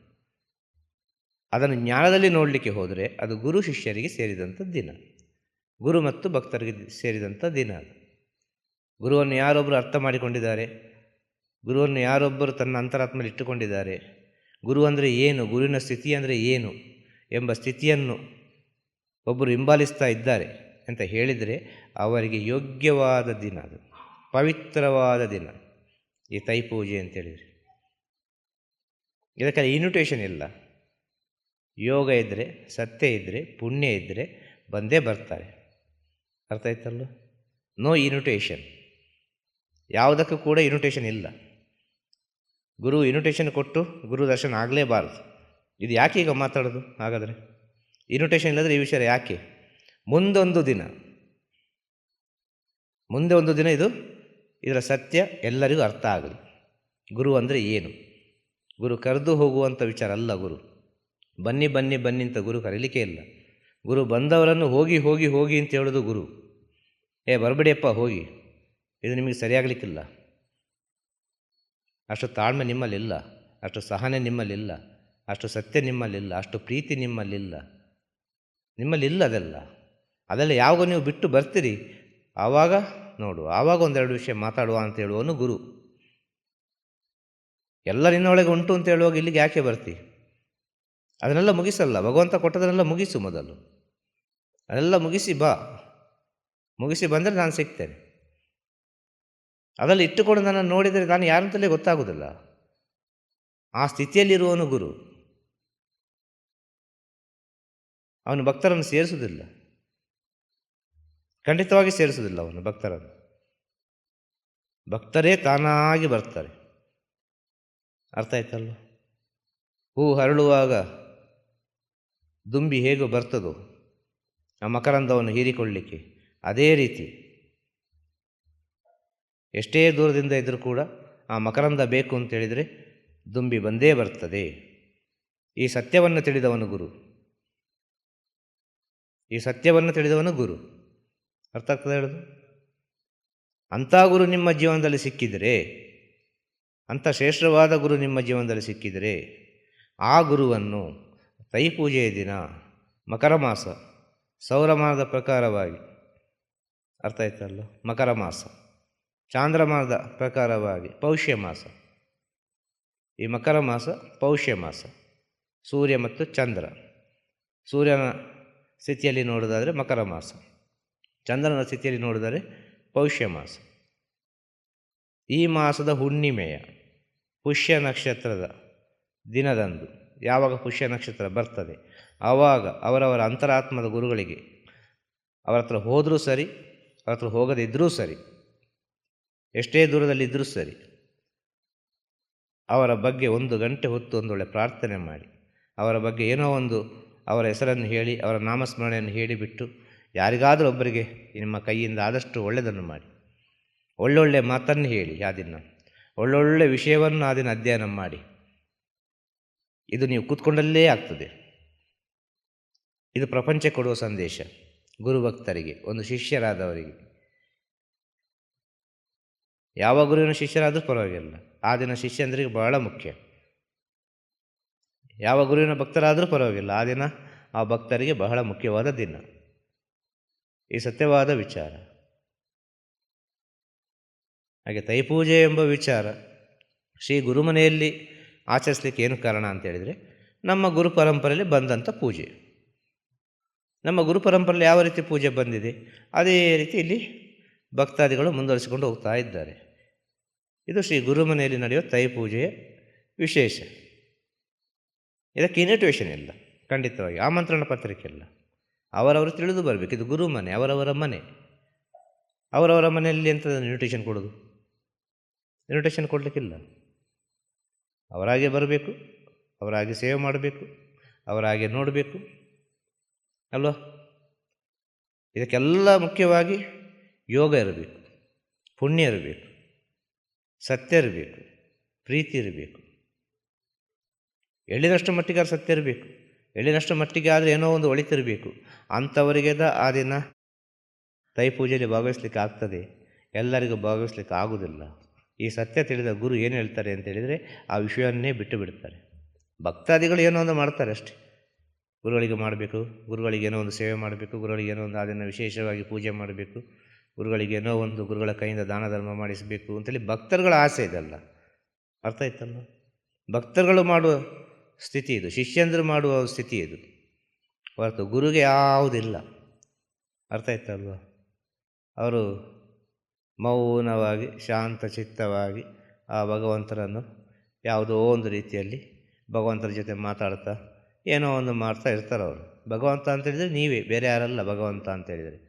ಅದನ್ನು ಜ್ಞಾನದಲ್ಲಿ ನೋಡಲಿಕ್ಕೆ ಹೋದರೆ ಅದು ಗುರು ಶಿಷ್ಯರಿಗೆ ಸೇರಿದಂಥ ದಿನ. ಗುರು ಮತ್ತು ಭಕ್ತರಿಗೆ ಸೇರಿದಂಥ ದಿನ ಅದು. ಗುರುವನ್ನು ಯಾರೊಬ್ಬರು ಅರ್ಥ ಮಾಡಿಕೊಂಡಿದ್ದಾರೆ? ಗುರುವನ್ನು ಯಾರೊಬ್ಬರು ತನ್ನ ಅಂತರಾತ್ಮಲ್ಲಿ ಇಟ್ಟುಕೊಂಡಿದ್ದಾರೆ? ಗುರು ಅಂದರೆ ಏನು? ಗುರುವಿನ ಸ್ಥಿತಿ ಅಂದರೆ ಏನು? ಎಂಬ ಸ್ಥಿತಿಯನ್ನು ಒಬ್ಬರು ಹಿಂಬಾಲಿಸ್ತಾ ಇದ್ದಾರೆ ಅಂತ ಹೇಳಿದರೆ ಅವರಿಗೆ ಯೋಗ್ಯವಾದ ದಿನ ಅದು, ಪವಿತ್ರವಾದ ದಿನ ಈ ತೈಪೂಜೆ ಅಂತೇಳಿದರೆ ಇದಕ್ಕೆ ಇನ್ವಿಟೇಷನ್ ಇಲ್ಲ. ಯೋಗ ಇದ್ದರೆ, ಸತ್ಯ ಇದ್ದರೆ, ಪುಣ್ಯ ಇದ್ದರೆ ಬಂದೇ ಬರ್ತಾರೆ. ಅರ್ಥ ಆಯ್ತಲ್ಲ ನೋ ಇನ್ವಿಟೇಷನ್ ಯಾವುದಕ್ಕೂ ಕೂಡ ಇನ್ವಿಟೇಷನ್ ಇಲ್ಲ. ಗುರು ಇನ್ವಿಟೇಷನ್ ಕೊಟ್ಟು ಗುರು ದರ್ಶನ ಆಗಲೇಬಾರದು. ಇದು ಯಾಕೆ ಈಗ ಮಾತಾಡೋದು ಹಾಗಾದರೆ? ಇನ್ವಿಟೇಷನ್ ಇಲ್ಲದ್ರೆ ಈ ವಿಷಯ ಯಾಕೆ? ಮುಂದೊಂದು ದಿನ. ಮುಂದೆ ಒಂದು ದಿನ ಇದು? ಇದರ ಸತ್ಯ ಎಲ್ಲರಿಗೂ ಅರ್ಥ ಆಗಲಿ. ಗುರು ಅಂದರೆ ಏನು? ಗುರು ಕರೆದು ಹೋಗುವಂಥ ವಿಚಾರ ಅಲ್ಲ ಗುರು. ಬನ್ನಿ ಬನ್ನಿ ಬನ್ನಿ ಅಂತ ಗುರು ಕರೀಲಿಕ್ಕೆ ಇಲ್ಲ. ಗುರು ಬಂದವರನ್ನು ಹೋಗಿ ಹೋಗಿ ಹೋಗಿ ಅಂತ ಹೇಳೋದು ಗುರು. ಏ, ಬರಬೇಡಿಯಪ್ಪ, ಹೋಗಿ. ಇದು ನಿಮಗೆ ಸರಿಯಾಗಲಿಕ್ಕಿಲ್ಲ. ಅಷ್ಟು ತಾಳ್ಮೆ ನಿಮ್ಮಲ್ಲಿಲ್ಲ. ಅಷ್ಟು ಸಹನೆ ನಿಮ್ಮಲ್ಲಿಲ್ಲ. ಅಷ್ಟು ಸತ್ಯ ನಿಮ್ಮಲ್ಲಿಲ್ಲ. ಅಷ್ಟು ಪ್ರೀತಿ ನಿಮ್ಮಲ್ಲಿಲ್ಲ. ನಿಮ್ಮಲ್ಲಿಲ್ಲ ಅದೆಲ್ಲ ಅದೆಲ್ಲ ಯಾವಾಗ ನೀವು ಬಿಟ್ಟು ಬರ್ತೀರಿ? ಆವಾಗ ನೋಡು, ಆವಾಗ ಒಂದೆರಡು ವಿಷಯ ಮಾತಾಡುವ ಅಂತ ಹೇಳುವನು ಗುರು. ಎಲ್ಲ ನಿನ್ನೊಳಗೆ ಉಂಟು ಅಂತ ಹೇಳುವಾಗ ಇಲ್ಲಿಗೆ ಯಾಕೆ ಬರ್ತಿ? ಅದನ್ನೆಲ್ಲ ಮುಗಿಸಲ್ಲ. ಭಗವಂತ ಕೊಟ್ಟದನ್ನೆಲ್ಲ ಮುಗಿಸು ಮೊದಲು. ಅದೆಲ್ಲ ಮುಗಿಸಿ ಬಾ. ಮುಗಿಸಿ ಬಂದರೆ ನಾನು ಸಿಗ್ತೇನೆ. ಅದರಲ್ಲಿ ಇಟ್ಟುಕೊಂಡು ನನ್ನನ್ನು ನೋಡಿದರೆ ನಾನು ಯಾರಂತಲೇ ಗೊತ್ತಾಗೋದಿಲ್ಲ ಆ ಸ್ಥಿತಿಯಲ್ಲಿರುವನು ಗುರು. ಅವನು ಭಕ್ತರನ್ನು ಸೇರಿಸುವುದಿಲ್ಲ. ಖಂಡಿತವಾಗಿ ಸೇರಿಸುವುದಿಲ್ಲ ಅವನು ಭಕ್ತರನ್ನು. ಭಕ್ತರೇ ತಾನಾಗಿ ಬರ್ತಾರೆ. ಅರ್ಥ ಆಯ್ತಲ್ವ? ಹೂ ಹರಳುವಾಗ ದುಂಬಿ ಹೇಗೆ ಬರ್ತದೋ ಆ ಮಕರಂದವನ್ನು ಹೀರಿಕೊಳ್ಳಿಕ್ಕೆ ಅದೇ ರೀತಿ. ಎಷ್ಟೇ ದೂರದಿಂದ ಇದ್ದರೂ ಕೂಡ ಆ ಮಕರಂದ ಬೇಕು ಅಂತೇಳಿದರೆ ದುಂಬಿ ಬಂದೇ ಬರ್ತದೆ. ಈ ಸತ್ಯವನ್ನು ತಿಳಿದವನು ಗುರು. ಈ ಸತ್ಯವನ್ನು ತಿಳಿದವನು ಗುರು. ಅರ್ಥ ಆಗ್ತದೆ ಹೇಳೋದು? ಅಂಥ ಗುರು ನಿಮ್ಮ ಜೀವನದಲ್ಲಿ ಸಿಕ್ಕಿದರೆ, ಅಂಥ ಶ್ರೇಷ್ಠವಾದ ಗುರು ನಿಮ್ಮ ಜೀವನದಲ್ಲಿ ಸಿಕ್ಕಿದರೆ, ಆ ಗುರುವನ್ನು ತೈಪೂಜೆಯ ದಿನ, ಮಕರ ಮಾಸ ಸೌರಮಾನದ ಪ್ರಕಾರವಾಗಿ, ಅರ್ಥ ಆಯ್ತಲ್ಲ? ಮಕರ ಮಾಸ ಚಾಂದ್ರಮಾನದ ಪ್ರಕಾರವಾಗಿ, ಪೌಷ್ಯ ಮಾಸ. ಈ ಮಕರ ಮಾಸ ಪೌಷ್ಯ ಮಾಸ, ಸೂರ್ಯ ಮತ್ತು ಚಂದ್ರ. ಸೂರ್ಯನ ಸ್ಥಿತಿಯಲ್ಲಿ ನೋಡೋದಾದರೆ ಮಕರ ಮಾಸ. ಚಂದ್ರನ ಸ್ಥಿತಿಯಲ್ಲಿ ನೋಡಿದರೆ ಪೌಷ್ಯ ಮಾಸ. ಈ ಮಾಸದ ಹುಣ್ಣಿಮೆಯ ಪುಷ್ಯ ನಕ್ಷತ್ರದ ದಿನದಂದು ಯಾವಾಗ ಪುಷ್ಯ ನಕ್ಷತ್ರ ಬರ್ತದೆ? ಆವಾಗ ಅವರವರ ಅಂತರಾತ್ಮದ ಗುರುಗಳಿಗೆ. ಅವರ ಹತ್ರ ಹೋದರೂ ಸರಿ, ಅವ್ರ ಹತ್ರ ಹೋಗದಿದ್ದರೂ ಸರಿ, ಎಷ್ಟೇ ದೂರದಲ್ಲಿದ್ದರೂ ಸರಿ, ಅವರ ಬಗ್ಗೆ ಒಂದು ಗಂಟೆ ಹೊತ್ತು ಒಂದೊಳ್ಳೆ ಪ್ರಾರ್ಥನೆ ಮಾಡಿ, ಅವರ ಬಗ್ಗೆ ಏನೋ ಒಂದು ಅವರ ಹೆಸರನ್ನು ಹೇಳಿ, ಅವರ ನಾಮಸ್ಮರಣೆಯನ್ನು ಹೇಳಿಬಿಟ್ಟು ಯಾರಿಗಾದರೂ ಒಬ್ಬರಿಗೆ ನಿಮ್ಮ ಕೈಯಿಂದ ಆದಷ್ಟು ಒಳ್ಳೆಯದನ್ನು ಮಾಡಿ. ಒಳ್ಳೊಳ್ಳೆ ಮಾತನ್ನು ಹೇಳಿ ಆ ದಿನ. ಒಳ್ಳೊಳ್ಳೆ ವಿಷಯವನ್ನು ಆ ದಿನ ಅಧ್ಯಯನ ಮಾಡಿ. ಇದು ನೀವು ಕೂತ್ಕೊಂಡಲ್ಲೇ ಆಗ್ತದೆ. ಇದು ಪ್ರಪಂಚ ಕೊಡುವ ಸಂದೇಶ. ಗುರುಭಕ್ತರಿಗೆ, ಒಂದು ಶಿಷ್ಯರಾದವರಿಗೆ. ಯಾವ ಗುರುವಿನ ಶಿಷ್ಯರಾದರೂ ಪರವಾಗಿಲ್ಲ. ಆ ದಿನ ಶಿಷ್ಯಂದ್ರಿಗೆ ಬಹಳ ಮುಖ್ಯ. ಯಾವ ಗುರುವಿನ ಭಕ್ತರಾದರೂ ಪರವಾಗಿಲ್ಲ. ಆ ದಿನ ಆ ಭಕ್ತರಿಗೆ ಬಹಳ ಮುಖ್ಯವಾದ ದಿನ. ಈ ಸತ್ಯವಾದ ವಿಚಾರ. ಹಾಗೆ ತೈಪೂಜೆ ಎಂಬ ವಿಚಾರ ಶ್ರೀ ಗುರುಮನೆಯಲ್ಲಿ ಆಚರಿಸಲಿಕ್ಕೆ ಏನು ಕಾರಣ ಅಂತ ಹೇಳಿದರೆ, ನಮ್ಮ ಗುರು ಪರಂಪರೆಯಲ್ಲಿ ಬಂದಂಥ ಪೂಜೆ. ನಮ್ಮ ಗುರು ಪರಂಪರೆಯಲ್ಲಿ ಯಾವ ರೀತಿ ಪೂಜೆ ಬಂದಿದೆ, ಅದೇ ರೀತಿ ಇಲ್ಲಿ ಭಕ್ತಾದಿಗಳು ಮುಂದುವರಿಸಿಕೊಂಡು ಹೋಗ್ತಾ ಇದ್ದಾರೆ. ಇದು ಶ್ರೀ ಗುರುಮನೆಯಲ್ಲಿ ನಡೆಯುವ ತೈಪೂಜೆಯ ವಿಶೇಷ. ಇದಕ್ಕೆ ಇನ್ವಿಟೇಷನ್ ಇಲ್ಲ, ಖಂಡಿತವಾಗಿ. ಆಮಂತ್ರಣ ಪತ್ರಿಕೆ ಇಲ್ಲ. ಅವರವರು ತಿಳಿದು ಬರಬೇಕು. ಇದು ಗುರು ಮನೆ, ಅವರವರ ಮನೆ. ಅವರವರ ಮನೆಯಲ್ಲಿ ಎಂತ ಇನ್ವಿಟೇಷನ್ ಕೊಡೋದು? ಇನ್ವಿಟೇಷನ್ ಕೊಡಲಿಕ್ಕಿಲ್ಲ ಅವರಾಗೆ ಬರಬೇಕು, ಅವರಾಗೆ ಸೇವೆ ಮಾಡಬೇಕು, ಅವರಾಗೆ ನೋಡಬೇಕು, ಅಲ್ವಾ? ಇದಕ್ಕೆಲ್ಲ ಮುಖ್ಯವಾಗಿ ಯೋಗ ಇರಬೇಕು, ಪುಣ್ಯ ಇರಬೇಕು, ಸತ್ಯ ಇರಬೇಕು, ಪ್ರೀತಿ ಇರಬೇಕು. ಎಳ್ಳಿನಷ್ಟು ಮಟ್ಟಿಗೆ ಅದು ಸತ್ಯ ಇರಬೇಕು ಎಳ್ಳಿನಷ್ಟು ಮಟ್ಟಿಗೆ ಆದರೆ ಏನೋ ಒಂದು ಒಳಿತಿರಬೇಕು. ಅಂಥವರಿಗೆದ ಆ ದಿನ ತೈ ಪೂಜೆಯಲ್ಲಿ ಭಾಗವಹಿಸ್ಲಿಕ್ಕೆ ಆಗ್ತದೆ. ಎಲ್ಲರಿಗೂ ಭಾಗವಹಿಸ್ಲಿಕ್ಕೆ ಆಗುವುದಿಲ್ಲ ಈ ಸತ್ಯ ತಿಳಿದ ಗುರು ಏನು ಹೇಳ್ತಾರೆ ಅಂತ ಹೇಳಿದರೆ ಆ ವಿಷಯವನ್ನೇ ಬಿಟ್ಟು ಬಿಡ್ತಾರೆ. ಭಕ್ತಾದಿಗಳು ಏನೋ ಒಂದು ಮಾಡ್ತಾರೆ ಅಷ್ಟೇ. ಗುರುಗಳಿಗೆ ಮಾಡಬೇಕು, ಗುರುಗಳಿಗೆ ಏನೋ ಒಂದು ಸೇವೆ ಮಾಡಬೇಕು, ಗುರುಗಳಿಗೆ ಏನೋ ಒಂದು ಅದನ್ನು ವಿಶೇಷವಾಗಿ ಪೂಜೆ ಮಾಡಬೇಕು, ಗುರುಗಳಿಗೆ ಏನೋ ಒಂದು ಗುರುಗಳ ಕೈಯಿಂದ ದಾನ ಧರ್ಮ ಮಾಡಿಸಬೇಕು ಅಂತೇಳಿ ಭಕ್ತರುಗಳ ಆಸೆ ಇದಲ್ಲ. ಅರ್ಥ ಆಯ್ತಲ್ಲ ಭಕ್ತರುಗಳು ಮಾಡುವ ಸ್ಥಿತಿ ಇದು. ಶಿಷ್ಯಂದರು ಮಾಡುವ ಸ್ಥಿತಿ ಇದು. ಹೊರತು ಗುರುಗೆ ಯಾವುದಿಲ್ಲ. ಅರ್ಥ ಆಯ್ತಲ್ವ? ಅವರು ಮೌನವಾಗಿ ಶಾಂತ ಚಿತ್ತವಾಗಿ ಆ ಭಗವಂತರನ್ನು ಯಾವುದೋ ಒಂದು ರೀತಿಯಲ್ಲಿ ಭಗವಂತರ ಜೊತೆ ಮಾತಾಡ್ತಾ ಏನೋ ಒಂದು ಮಾಡ್ತಾ ಇರ್ತಾರೆ ಅವರು. ಭಗವಂತ ಅಂತೇಳಿದರೆ ನೀವೇ, ಬೇರೆ ಯಾರಲ್ಲ ಭಗವಂತ ಅಂತೇಳಿದರೆ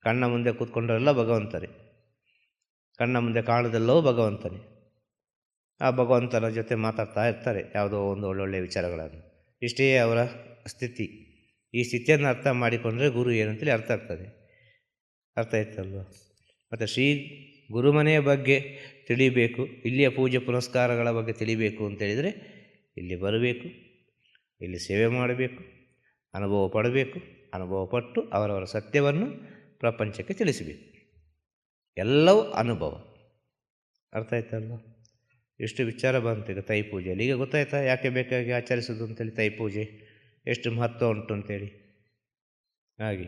ಕಣ್ಣ ಮುಂದೆ ಕೂತ್ಕೊಂಡ್ರೆಲ್ಲ ಭಗವಂತರೇ. ಕಣ್ಣ ಮುಂದೆ ಕಾಣದೆಲ್ಲವೂ ಭಗವಂತನೇ. ಆ ಭಗವಂತನ ಜೊತೆ ಮಾತಾಡ್ತಾ ಇರ್ತಾರೆ ಯಾವುದೋ ಒಂದು ಒಳ್ಳೊಳ್ಳೆಯ ವಿಚಾರಗಳನ್ನು. ಇಷ್ಟೇ ಅವರ ಸ್ಥಿತಿ. ಈ ಸ್ಥಿತಿಯನ್ನು ಅರ್ಥ ಮಾಡಿಕೊಂಡ್ರೆ ಗುರು ಏನಂತೇಳಿ ಅರ್ಥ ಆಗ್ತದೆ. ಅರ್ಥ ಆಯ್ತಲ್ವ? ಮತ್ತು ಶ್ರೀ ಗುರುಮನೆಯ ಬಗ್ಗೆ ತಿಳಿಬೇಕು, ಇಲ್ಲಿಯ ಪೂಜೆ ಪುನಸ್ಕಾರಗಳ ಬಗ್ಗೆ ತಿಳಿಬೇಕು ಅಂತೇಳಿದರೆ ಇಲ್ಲಿ ಬರಬೇಕು, ಇಲ್ಲಿ ಸೇವೆ ಮಾಡಬೇಕು, ಅನುಭವ ಪಡಬೇಕು, ಅನುಭವ ಪಟ್ಟು ಅವರವರ ಸತ್ಯವನ್ನು ಪ್ರಪಂಚಕ್ಕೆ ತಿಳಿಸಬೇಕು. ಎಲ್ಲವೂ ಅನುಭವ. ಅರ್ಥ ಆಯ್ತಲ್ವ? ಎಷ್ಟು ವಿಚಾರ ಬಂತು ಈಗ ತೈ ಪೂಜೆಯಲ್ಲಿ ಈಗ ಗೊತ್ತಾಯ್ತಾ ಯಾಕೆ ಬೇಕಾಗಿ ಆಚರಿಸೋದು ಅಂತೇಳಿ ತೈ ಪೂಜೆ ಎಷ್ಟು ಮಹತ್ವ ಉಂಟು ಅಂತೇಳಿ. ಹಾಗೆ.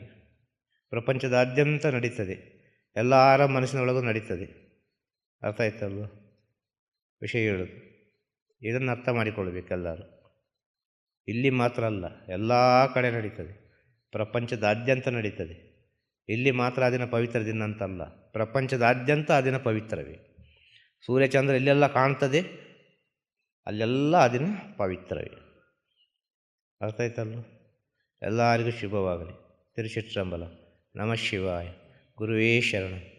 ಪ್ರಪಂಚದಾದ್ಯಂತ ನಡೀತದೆ. ಎಲ್ಲರ ಮನಸ್ಸಿನೊಳಗೂ ನಡೀತದೆ. ಅರ್ಥ ಆಯ್ತಲ್ವ? ವಿಷಯ ಹೇಳೋದು. ಇದನ್ನು ಅರ್ಥ ಮಾಡಿಕೊಳ್ಬೇಕೆಲ್ಲರೂ ಇಲ್ಲಿ ಮಾತ್ರ ಅಲ್ಲ, ಎಲ್ಲ ಕಡೆ ನಡೀತದೆ. ಪ್ರಪಂಚದಾದ್ಯಂತ ನಡೀತದೆ. ಇಲ್ಲಿ ಮಾತ್ರ ಆ ದಿನ ಪವಿತ್ರ ದಿನ ಅಂತಲ್ಲ. ಪ್ರಪಂಚದಾದ್ಯಂತ ಆ ದಿನ ಪವಿತ್ರವೇ. ಸೂರ್ಯಚಂದ್ರ ಎಲ್ಲೆಲ್ಲ ಕಾಣ್ತದೆ. ಅಲ್ಲೆಲ್ಲ ಆ ದಿನ ಪವಿತ್ರವೇ. ಅರ್ಥ ಆಯ್ತಲ್ವ? ಎಲ್ಲರಿಗೂ ಶುಭವಾಗಲಿ. ತಿರುಚಿಟ್ರಂಬಲ ನಮಃ ಶಿವಾಯ. ಗುರುವೇ ಶರಣ.